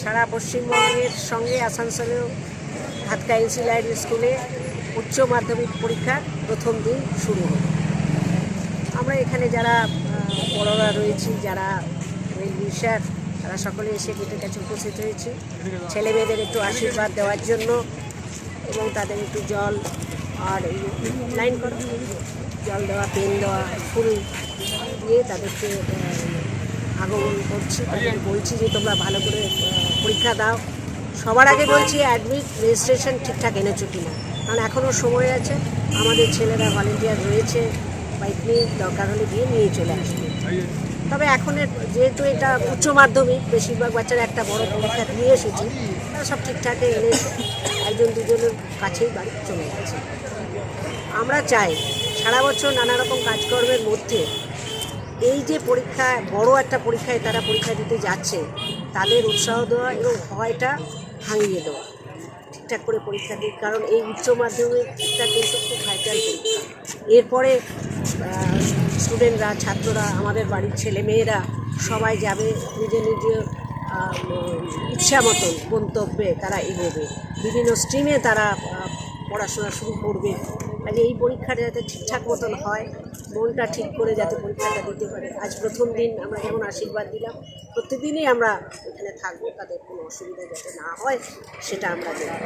সারা পশ্চিমবঙ্গের সঙ্গে আসানসোলেও হাতকা এনসিলাইড স্কুলে উচ্চ মাধ্যমিক পরীক্ষার প্রথম দিন শুরু হলো। আমরা এখানে যারা বড়রা রয়েছি, যারা উইশার তারা সকলে এসে গেটের কাছে উপস্থিত হয়েছে। ছেলে মেয়েদের একটু আশীর্বাদ দেওয়ার জন্য এবং তাদের একটু জল আর লাইন করা, জল দেওয়া, পেন দেওয়া, ফুল দিয়ে তাদেরকে আগমন করছি তাদেরকে বলছি যে তোমরা ভালো করে পরীক্ষা দাও। সবার আগে বলছি অ্যাডমিট রেজিস্ট্রেশন ঠিকঠাক এনেছো কিনা। কারণ এখনও সময় আছে, আমাদের ছেলেরা ভলেন্টিয়ার রয়েছে বাইক নিয়ে, দরকার হলে গিয়ে নিয়ে চলে আসবে। তবে এখন যেহেতু এটা উচ্চ মাধ্যমিক, বেশিরভাগ বাচ্চারা একটা বড় পরীক্ষা দিয়ে এসেছে, তারা সব ঠিকঠাকই এনেছে, একজন দুজনের কাছেই বাড়ি চলে গেছে। আমরা চাই, সারা বছর নানা রকম কাজকর্মের মধ্যে এই যে পরীক্ষা বড় একটা পরীক্ষায় তারা পরীক্ষা দিতে যাচ্ছে তাদের উৎসাহ দেওয়া এবং ভয়টা ভাঙিয়ে দেওয়া। ঠিকঠাক করে পরীক্ষা দিই কারণ এই উচ্চ মাধ্যমিকটা কিন্তু খুব ভাইটাল পরীক্ষা। এরপরে স্টুডেন্টরা ছাত্ররা আমাদের বাড়ির ছেলে মেয়েরা সবাই যাবে নিজে উম, ইচ্ছা মতন গন্তব্যে তারা এগোবে। বিভিন্ন স্ট্রিমে তারা পড়াশোনা শুরু করবে। কাজে এই পরীক্ষাটা যাতে ঠিকঠাক মতন হয়, মনটা ঠিক করে যাতে পরীক্ষাটা দিতে পারে। আজ প্রথম দিন আমরা যেমন আশীর্বাদ দিলাম, প্রতিদিনই আমরা এখানে থাকব, তাদের কোনো অসুবিধা যাতে না হয় সেটা আমরা দেখব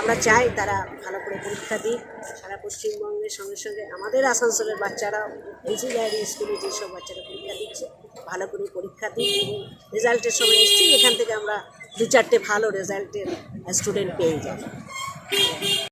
আমরা চাই তারা ভালো করে পরীক্ষা দিক। সারা পশ্চিমবঙ্গের সঙ্গে সঙ্গে আমাদের আসানসোলের বাচ্চারাও বিজি ডায়েরি স্কুলে যেসব বাচ্চারা পরীক্ষা দিচ্ছে, ভালো করে পরীক্ষা দিক এবং রেজাল্টের সময় নিশ্চয়ই এখান থেকে আমরা দু চারটে ভালো রেজাল্টের স্টুডেন্ট পেয়ে যাব।